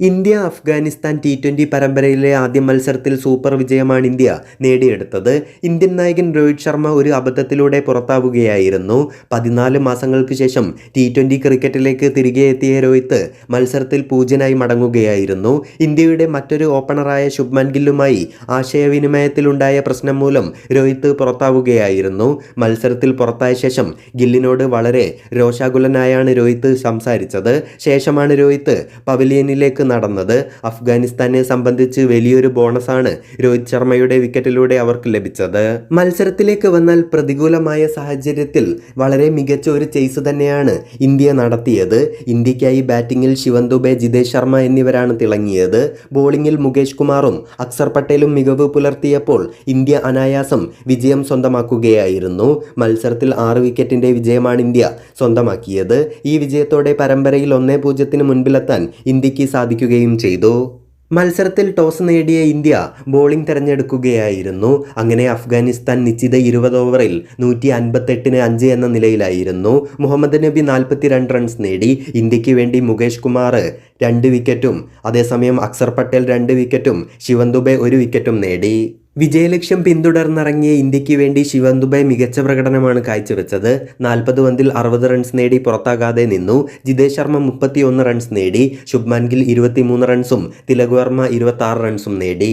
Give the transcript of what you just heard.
India Afghanistan T twenty പരമ്പരയിലെ ആദ്യ മത്സരത്തിൽ സൂപ്പർ വിജയമാണ് ഇന്ത്യ നേടിയെടുത്തത്. ഇന്ത്യൻ നായകൻ രോഹിത് ശർമ്മ ഒരു അബദ്ധത്തിലൂടെ പുറത്താവുകയായിരുന്നു. പതിനാല് മാസങ്ങൾക്ക് ശേഷം ടി ട്വന്റി ക്രിക്കറ്റിലേക്ക് തിരികെ എത്തിയ രോഹിത് മത്സരത്തിൽ പൂജ്യനായി മടങ്ങുകയായിരുന്നു. ഇന്ത്യയുടെ മറ്റൊരു ഓപ്പണറായ ശുഭ്മാൻ ഗില്ലുമായി ആശയവിനിമയത്തിലുണ്ടായ പ്രശ്നം മൂലം രോഹിത് പുറത്താവുകയായിരുന്നു. മത്സരത്തിൽ പുറത്തായ ശേഷം ഗില്ലിനോട് വളരെ രോഷാകുലനായാണ് രോഹിത് സംസാരിച്ചത്. ശേഷമാണ് രോഹിത് പവലിയനിലേക്ക് നടന്നത്. അഫ്ഗാനിസ്ഥാനെ സംബന്ധിച്ച് വലിയൊരു ബോണസാണ് രോഹിത് ശർമ്മയുടെ വിക്കറ്റിലൂടെ അവർക്ക് ലഭിച്ചത്. മത്സരത്തിലേക്ക് വന്നാൽ പ്രതികൂലമായ സാഹചര്യത്തിൽ വളരെ മികച്ച ഒരു ചെയ്സ് തന്നെയാണ് ഇന്ത്യ നടത്തിയത്. ഇന്ത്യക്കായി ബാറ്റിംഗിൽ ശിവൻ ദുബെ ജിതേഷ് ശർമ്മ എന്നിവരാണ് തിളങ്ങിയത്. ബോളിംഗിൽ മുകേഷ് കുമാറും അക്സർ പട്ടേലും മികവ് പുലർത്തിയപ്പോൾ ഇന്ത്യ അനായാസം വിജയം സ്വന്തമാക്കുകയായിരുന്നു. മത്സരത്തിൽ ആറ് വിക്കറ്റിന്റെ വിജയമാണ് ഇന്ത്യ സ്വന്തമാക്കിയത്. ഈ വിജയത്തോടെ പരമ്പരയിൽ ഒന്നേ പൂജ്യത്തിന് മുൻപിലെത്താൻ ഇന്ത്യയ്ക്ക് സാധിക്കുകയും ചെയ്തു. മത്സരത്തിൽ ടോസ് നേടിയ ഇന്ത്യ ബോളിംഗ് തിരഞ്ഞെടുക്കുകയായിരുന്നു. അങ്ങനെ അഫ്ഗാനിസ്ഥാൻ നിശ്ചിത ഇരുപത് ഓവറിൽ നൂറ്റി അൻപത്തെട്ടിന് അഞ്ച് എന്ന നിലയിലായിരുന്നു. മുഹമ്മദ് നബി നാൽപ്പത്തിരണ്ട് റൺസ് നേടി. ഇന്ത്യയ്ക്ക് വേണ്ടി മുകേഷ് കുമാർ രണ്ട് വിക്കറ്റും അതേസമയം അക്സർ പട്ടേൽ രണ്ട് വിക്കറ്റും ശിവൻ ദുബെ ഒരു വിക്കറ്റും നേടി. വിജയലക്ഷ്യം പിന്തുടർന്നിറങ്ങിയ ഇന്ത്യയ്ക്ക് വേണ്ടി ശിവൻ ദുബൈ മികച്ച പ്രകടനമാണ് കാഴ്ചവെച്ചത്. നാൽപ്പത് പന്തിൽ അറുപത് റൺസ് നേടി പുറത്താകാതെ നിന്നു. ജിതേഷ് ശർമ്മ മുപ്പത്തിയൊന്ന് റൺസ് നേടി. ശുഭ്മാൻ ഗിൽ ഇരുപത്തിമൂന്ന് റൺസും തിലക് വർമ്മ ഇരുപത്തി റൺസും നേടി.